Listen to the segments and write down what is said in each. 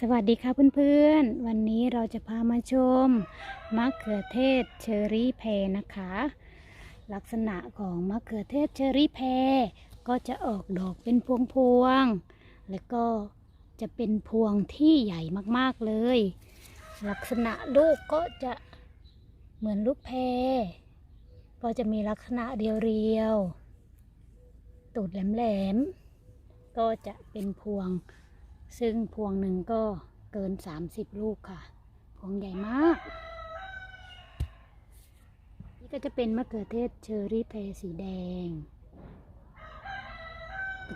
สวัสดีค่ะเพื่อนๆ วันนี้เราจะพามาชมมะเขือเทศเชอรี่แพรนะคะ ลักษณะของมะเขือเทศเชอรี่แพรก็จะออกดอกเป็นพวงๆ แล้วก็จะเป็นพวงที่ใหญ่มากๆเลย ลักษณะลูกก็จะเหมือนลูกแพรก็จะมีลักษณะเรียวๆ ตูดแหลมๆ ก็จะเป็นพวง ซึ่งพวงหนึ่งก็เกิน 30 ลูกค่ะ พวงใหญ่มาก นี่ก็จะเป็นมะเขือเทศเชอรี่เพรสีแดง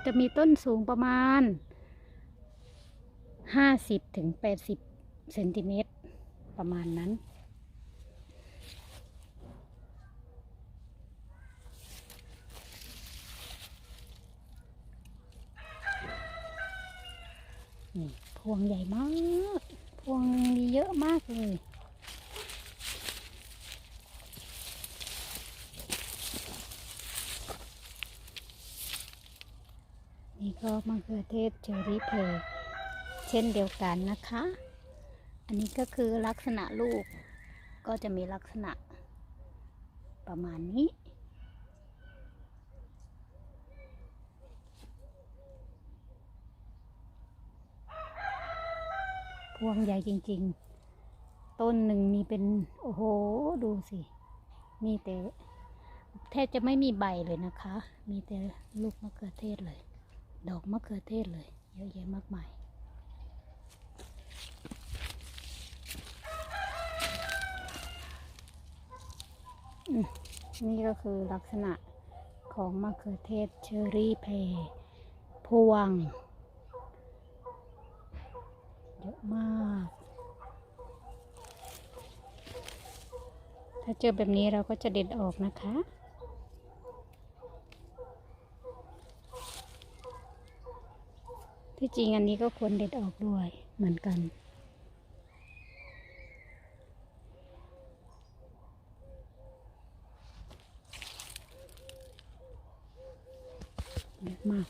จะมีต้นสูงประมาณ 50ถึงเซนติเมตรประมาณนั้น นี่พวงใหญ่มาก พวงมีเยอะมากเลยนี่ก็มะเขือเทศเชอรี่เพลเช่นเดียวกันนะคะ อันนี้ก็คือลักษณะลูกก็จะมีลักษณะประมาณนี้ พวงใหญ่จริง ๆ ต้นหนึ่งมีเป็น โอ้โห ดูสิ มีแต่แทบจะไม่มีใบเลยนะคะ มีแต่ลูกมะเขือเทศเลย ดอกมะเขือเทศเลย เยอะแยะมากมาย นี่ก็คือลักษณะของมะเขือเทศเชอรี่เพย์พวง เยอะมาก ถ้าเจอแบบนี้เราก็จะเด็ดออกนะคะที่จริงอันนี้ก็ควรเด็ดออกด้วยเหมือนกัน เยอะมาก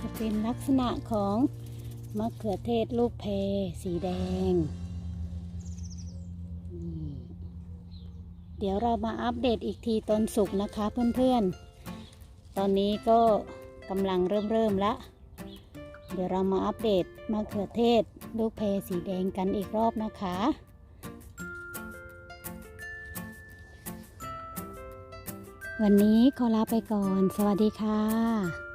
จะเป็นลักษณะของมะเขือเทศลูกเพสีแดง เดี๋ยวเรามาอัปเดตอีกทีตอนสุกนะคะเพื่อนๆ ตอนนี้ก็กำลังเริ่มเริ่มๆละ เดี๋ยวเรามาอัปเดตมะเขือเทศลูกเพสีแดงกันอีกรอบนะคะวันนี้ขอลาไปก่อน สวัสดีค่ะ